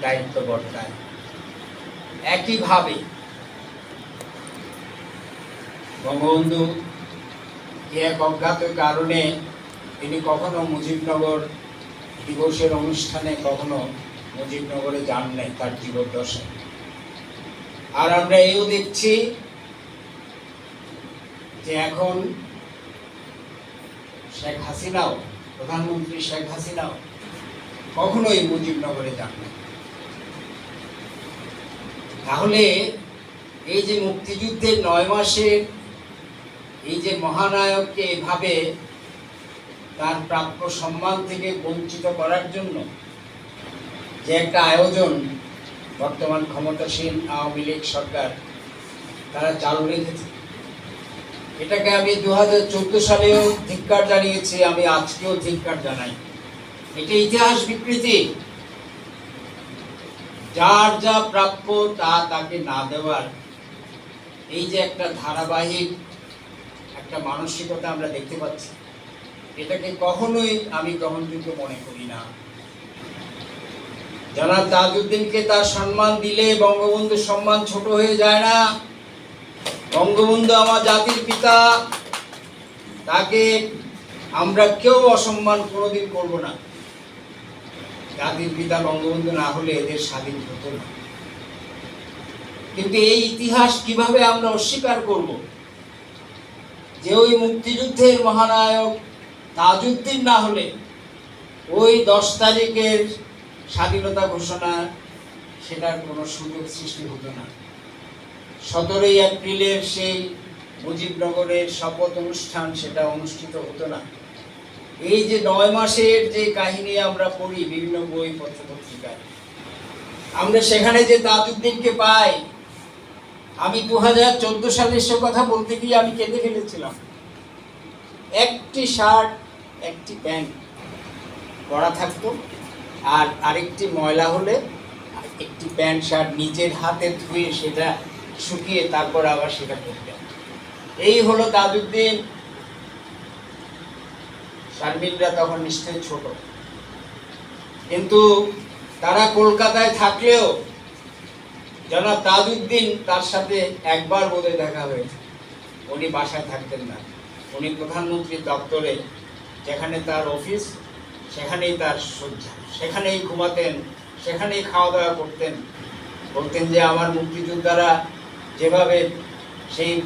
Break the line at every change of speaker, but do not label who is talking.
দায়িত্ব বর্তায়। একইভাবে বঙ্গবন্ধু এক অজ্ঞাত কারণে তিনি কখনো মুজিবনগর দিবসের অনুষ্ঠানে কখনো মুজিবনগরে যান নাই তার জীবদ্দশায়। আর আমরা এও দেখছি যে এখন শেখ হাসিনাও, প্রধানমন্ত্রী শেখ হাসিনাও কখনোই মুজিবনগরে যান না তাহলে এই যে মুক্তিযুদ্ধের নয় মাসের এই যে মহানায়ককে এভাবে তার প্রাপ্য সম্মান থেকে বঞ্চিত করার জন্য যে একটা আয়োজন বর্তমান ক্ষমতাসীন আওয়ামী লীগ সরকার তারা চালু রেখেছে, এটাকে আমি দু হাজার চোদ্দ সালেও ধিক্কার জানিয়েছি, আমি আজকেও ধিক্কার জানাই। এটা ইতিহাস বিকৃতি। যার যা প্রাপ্য তা তাকে না দেওয়ার এই যে একটা ধারাবাহিক একটা মানসিকতা আমরা দেখতে পাচ্ছি, এটাকে কখনোই আমি গ্রহণযোগ্য মনে করি না। জনাব তাজউদ্দিনকে তার সম্মান দিলে বঙ্গবন্ধুর সম্মান ছোট হয়ে যায় না। বঙ্গবন্ধু আমার জাতির পিতা, তাকে আমরা কেউ অসম্মান কোনোদিন করব না। জাতির পিতা বঙ্গবন্ধু না হলে এদের স্বাধীন হতো না। কিন্তু এই ইতিহাস কীভাবে আমরা অস্বীকার করব? যে ওই মুক্তিযুদ্ধের মহানায়ক তাজউদ্দিন না হলে ওই দশ তারিখের স্বাধীনতা ঘোষণা সেটার কোনো সুযোগ সৃষ্টি হতো না। সতেরোই এপ্রিলের সেই মুজিবনগরের শপথ অনুষ্ঠান সেটা অনুষ্ঠিত হতো না। এই যে নয় মাসের যে কাহিনী আমরা পড়ি, বিভিন্ন বই পত্র পত্রিকায় আমরা সেখানে যে তাজউদ্দিনকে পাই, আমি দু হাজার চোদ্দ সালের সে কথা বলতে গিয়ে আমি কেঁদে ফেলেছিলাম। একটি শার্ট, একটি প্যান্ট পরা থাকতো, আর আরেকটি ময়লা হলে একটি প্যান্ট শার্ট নিজের হাতে ধুয়ে সেটা শুকিয়ে তারপর আবার সেটা পরতেন এই হলো তাজউদ্দিন শারমিনরা তখন নিশ্চয়ই ছোট। কিন্তু তারা কলকাতায় থাকলেও জনাব তাজউদ্দিন তার সাথে একবার বোধহয় দেখা হয়েছে। উনি বাসায় থাকতেন না। উনি প্রধানমন্ত্রীর দপ্তরে, যেখানে তার অফিস, সেখানেই তার শয্যা, সেখানেই ঘুমাতেন, সেখানেই খাওয়া দাওয়া করতেন। বলতেন যে আমার মুক্তিযোদ্ধারা যেভাবে সেই